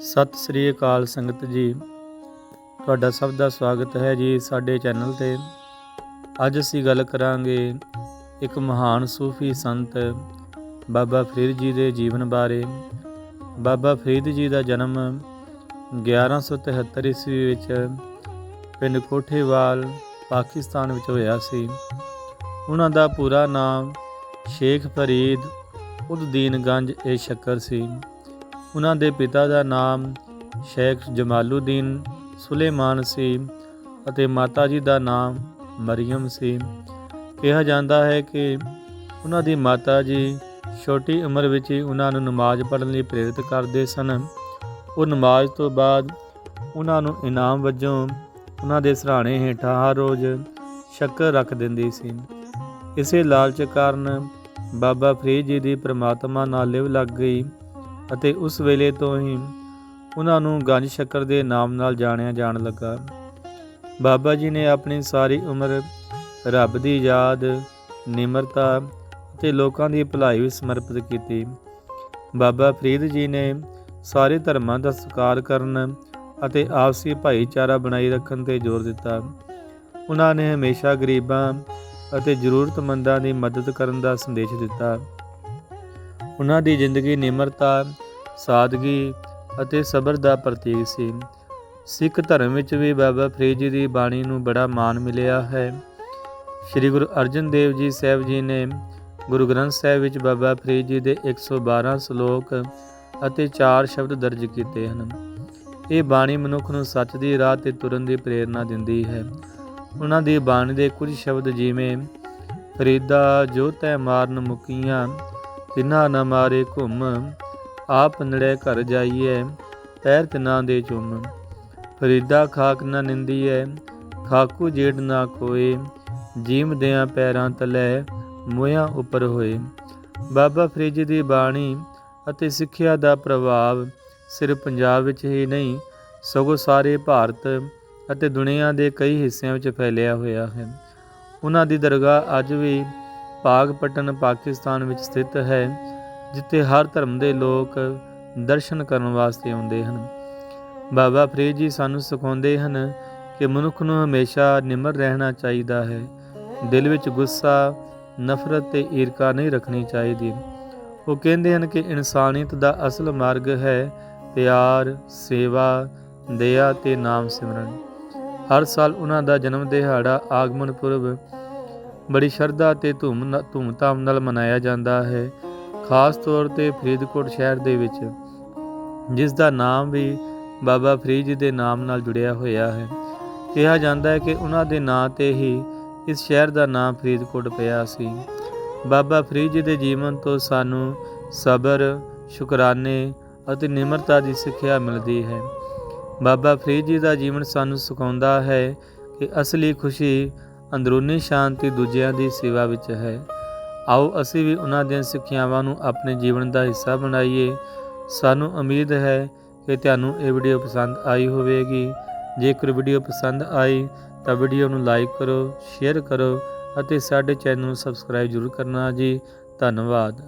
ਸਤਿ ਸ੍ਰੀ ਅਕਾਲ ਸੰਗਤ ਜੀ। ਤੁਹਾਡਾ ਸਭ ਦਾ ਸਵਾਗਤ ਹੈ ਜੀ ਸਾਡੇ ਚੈਨਲ ਤੇ। ਅੱਜ ਅਸੀਂ ਗੱਲ ਕਰਾਂਗੇ ਇੱਕ ਮਹਾਨ ਸੂਫੀ ਸੰਤ ਬਾਬਾ ਫਰੀਦ ਜੀ ਦੇ ਜੀਵਨ ਬਾਰੇ। ਬਾਬਾ ਫਰੀਦ ਜੀ ਦਾ ਜਨਮ 1173 ਈਸਵੀ ਵਿੱਚ ਪਿੰਡ ਕੋਠੇਵਾਲ, ਪਾਕਿਸਤਾਨ ਵਿੱਚ ਹੋਇਆ ਸੀ। ਉਹਨਾਂ ਦਾ ਪੂਰਾ ਨਾਮ ਸ਼ੇਖ ਫਰੀਦ ਉਦਦੀਨ ਗੰਜ ਏ ਸ਼ੱਕਰ ਸੀ। ਉਹਨਾਂ ਦੇ ਪਿਤਾ ਦਾ ਨਾਮ ਸ਼ੇਖ ਜਮਾਲੂਦੀਨ ਸੁਲੇਮਾਨ ਸੀ ਅਤੇ ਮਾਤਾ ਜੀ ਦਾ ਨਾਮ ਮਰੀਮ ਸੀ। ਕਿਹਾ ਜਾਂਦਾ ਹੈ ਕਿ ਉਹਨਾਂ ਦੀ ਮਾਤਾ ਜੀ ਛੋਟੀ ਉਮਰ ਵਿੱਚ ਹੀ ਉਹਨਾਂ ਨੂੰ ਨਮਾਜ਼ ਪੜ੍ਹਨ ਲਈ ਪ੍ਰੇਰਿਤ ਕਰਦੇ ਸਨ। ਉਹ ਨਮਾਜ਼ ਤੋਂ ਬਾਅਦ ਉਹਨਾਂ ਨੂੰ ਇਨਾਮ ਵਜੋਂ ਉਹਨਾਂ ਦੇ ਸਰਾਣੇ ਹੇਠਾਂ ਹਰ ਰੋਜ਼ ਸ਼ੱਕਰ ਰੱਖ ਦਿੰਦੀ ਸੀ। ਇਸੇ ਲਾਲਚ ਕਾਰਨ ਬਾਬਾ ਫਰੀਦ ਜੀ ਦੀ ਪ੍ਰਮਾਤਮਾ ਨਾਲ ਲਿਵ ਲੱਗ ਗਈ। ਅਤੇ ਉਸ ਵੇਲੇ ਤੋਂ ਹੀ ਉਹਨਾਂ ਨੂੰ ਗੰਜ ਸ਼ੱਕਰ ਦੇ ਨਾਮ ਨਾਲ ਜਾਣਿਆ ਜਾਣ ਲੱਗਾ। ਬਾਬਾ ਜੀ ਨੇ ਆਪਣੀ ਸਾਰੀ ਉਮਰ ਰੱਬ ਦੀ ਯਾਦ, ਨਿਮਰਤਾ ਅਤੇ ਲੋਕਾਂ ਦੀ ਭਲਾਈ ਵਿੱਚ ਸਮਰਪਿਤ ਕੀਤੀ। ਬਾਬਾ ਫਰੀਦ ਜੀ ਨੇ ਸਾਰੇ ਧਰਮਾਂ ਦਾ ਸਤਿਕਾਰ ਕਰਨ ਅਤੇ ਆਪਸੀ ਭਾਈਚਾਰਾ ਬਣਾਈ ਰੱਖਣ ਤੇ ਜ਼ੋਰ ਦਿੱਤਾ। ਉਹਨਾਂ ਨੇ ਹਮੇਸ਼ਾ ਗਰੀਬਾਂ ਅਤੇ ਜ਼ਰੂਰਤਮੰਦਾਂ ਦੀ ਮਦਦ ਕਰਨ ਦਾ ਸੰਦੇਸ਼ ਦਿੱਤਾ। ਉਹਨਾਂ ਦੀ ਜ਼ਿੰਦਗੀ ਨਿਮਰਤਾ ਸਾਦਗੀ ਅਤੇ ਸਬਰ ਦਾ ਪ੍ਰਤੀਕ ਸੀ। ਸਿੱਖ ਧਰਮ ਵਿੱਚ ਵੀ ਬਾਬਾ ਫਰੀਦ ਜੀ ਦੀ ਬਾਣੀ ਨੂੰ ਬੜਾ ਮਾਣ ਮਿਲਿਆ ਹੈ। ਸ੍ਰੀ ਗੁਰੂ ਅਰਜਨ ਦੇਵ ਜੀ ਸਾਹਿਬ ਜੀ ਨੇ ਗੁਰੂ ਗ੍ਰੰਥ ਸਾਹਿਬ ਵਿੱਚ ਬਾਬਾ ਫਰੀਦ ਜੀ ਦੇ 112 ਸ਼ਲੋਕ ਅਤੇ 4 ਸ਼ਬਦ ਦਰਜ ਕੀਤੇ ਹਨ। ਇਹ ਬਾਣੀ ਮਨੁੱਖ ਨੂੰ ਸੱਚ ਦੀ ਰਾਹ ਤੇ ਤੁਰਨ ਦੀ ਪ੍ਰੇਰਣਾ ਦਿੰਦੀ ਹੈ। ਉਹਨਾਂ ਦੀ ਬਾਣੀ ਦੇ ਕੁਝ ਸ਼ਬਦ ਜਿਵੇਂ, ਫਰੀਦਾ ਜੋ ਤੈ ਮਾਰਨ ਮੁਕੀਆਂ, ਤਿਨਾ ਨਾ ਮਾਰੇ ਘੁੰਮ ਆਪ ਨੜੇ ਘਰ ਜਾਈਏ ਪੈਰ ਤਿਨਾ ਦੇ ਚੁੰਮ। ਫਰੀਦਾ ਖਾਕ ਨਾ ਨਿੰਦੀਐ, ਖਾਕੂ ਜੇੜ ਨਾ ਕੋਏ ਜੀਮ ਦਿਆਂ ਪੈਰਾਂ ਤਲੇ ਮੋਹਾਂ ਉੱਪਰ ਹੋਏ। ਬਾਬਾ ਫਰੀਦ ਦੀ ਬਾਣੀ ਅਤੇ ਸਿੱਖਿਆ ਦਾ ਪ੍ਰਭਾਵ ਸਿਰਫ ਪੰਜਾਬ ਵਿੱਚ ਹੀ ਨਹੀਂ, ਸਗੋਂ ਸਾਰੇ ਭਾਰਤ ਅਤੇ ਦੁਨੀਆ ਦੇ ਕਈ ਹਿੱਸਿਆਂ ਵਿੱਚ ਫੈਲਿਆ ਹੋਇਆ ਹੈ। ਉਹਨਾਂ ਦੀ ਦਰਗਾਹ ਅੱਜ ਵੀ ਪਾਗਪਟਨ ਪਾਕਿਸਤਾਨ ਵਿੱਚ ਸਥਿਤ ਹੈ। ਜਿੱਥੇ ਹਰ ਧਰਮ ਦੇ ਲੋਕ ਦਰਸ਼ਨ ਕਰਨ ਵਾਸਤੇ ਆਉਂਦੇ ਹਨ। ਬਾਬਾ ਫਰੀਦ ਜੀ ਸਾਨੂੰ ਸਿਖਾਉਂਦੇ ਹਨ ਕਿ ਮਨੁੱਖ ਨੂੰ ਹਮੇਸ਼ਾ ਨਿਮਰ ਰਹਿਣਾ ਚਾਹੀਦਾ ਹੈ। ਦਿਲ ਵਿੱਚ ਗੁੱਸਾ, ਨਫ਼ਰਤ ਤੇ ਈਰਖਾ ਨਹੀਂ ਰੱਖਣੀ ਚਾਹੀਦੀ। ਉਹ ਕਹਿੰਦੇ ਹਨ ਕਿ ਇਨਸਾਨੀਅਤ ਦਾ ਅਸਲ ਮਾਰਗ ਹੈ ਪਿਆਰ, ਸੇਵਾ, ਦਇਆ ਤੇ ਨਾਮ ਸਿਮਰਨ। ਹਰ ਸਾਲ ਉਹਨਾਂ ਦਾ ਜਨਮ ਦਿਹਾੜਾ ਆਗਮਨ ਪੁਰਬ ਬੜੀ ਸ਼ਰਧਾ ਤੇ ਧੂਮ ਧੂਮਧਾਮ ਨਾਲ ਮਨਾਇਆ ਜਾਂਦਾ ਹੈ। ਖਾਸ ਤੌਰ ਤੇ ਫਰੀਦਕੋਟ ਸ਼ਹਿਰ ਦੇ ਵਿੱਚ ਜਿਸ ਦਾ ਨਾਮ ਵੀ ਬਾਬਾ ਫਰੀਦ ਜੀ ਦੇ ਨਾਮ ਨਾਲ ਜੁੜਿਆ ਹੋਇਆ ਹੈ। ਕਿਹਾ ਜਾਂਦਾ ਹੈ ਕਿ ਉਹਨਾਂ ਦੇ ਨਾਂ ਤੇ ਹੀ ਇਸ ਸ਼ਹਿਰ ਦਾ ਨਾਮ ਫਰੀਦਕੋਟ ਪਿਆ ਸੀ। ਬਾਬਾ ਫਰੀਦ ਜੀ ਦੇ ਜੀਵਨ ਤੋਂ ਸਾਨੂੰ ਸਬਰ, ਸ਼ੁਕਰਾਨੇ ਅਤੇ ਨਿਮਰਤਾ ਦੀ ਸਿੱਖਿਆ ਮਿਲਦੀ ਹੈ। ਬਾਬਾ ਫਰੀਦ ਜੀ ਦਾ ਜੀਵਨ ਸਾਨੂੰ ਸਿਖਾਉਂਦਾ ਹੈ ਕਿ ਅਸਲੀ ਖੁਸ਼ੀ ਅੰਦਰੂਨੀ ਸ਼ਾਂਤੀ ਦੂਜਿਆਂ ਦੀ ਸੇਵਾ ਵਿੱਚ ਹੈ। ਆਓ ਅਸੀਂ ਵੀ ਉਹਨਾਂ ਦੀਆਂ ਸਿੱਖਿਆਵਾਂ ਨੂੰ ਆਪਣੇ ਜੀਵਨ ਦਾ ਹਿੱਸਾ ਬਣਾਈਏ। ਸਾਨੂੰ ਉਮੀਦ ਹੈ ਕਿ ਤੁਹਾਨੂੰ ਇਹ ਵੀਡੀਓ ਪਸੰਦ ਆਈ ਹੋਵੇਗੀ। ਜੇਕਰ ਵੀਡੀਓ ਪਸੰਦ ਆਈ ਤਾਂ ਵੀਡੀਓ ਨੂੰ ਲਾਈਕ ਕਰੋ, ਸ਼ੇਅਰ ਕਰੋ ਅਤੇ ਸਾਡੇ ਚੈਨਲ ਨੂੰ ਸਬਸਕ੍ਰਾਈਬ ਜ਼ਰੂਰ ਕਰਨਾ ਜੀ। ਧੰਨਵਾਦ।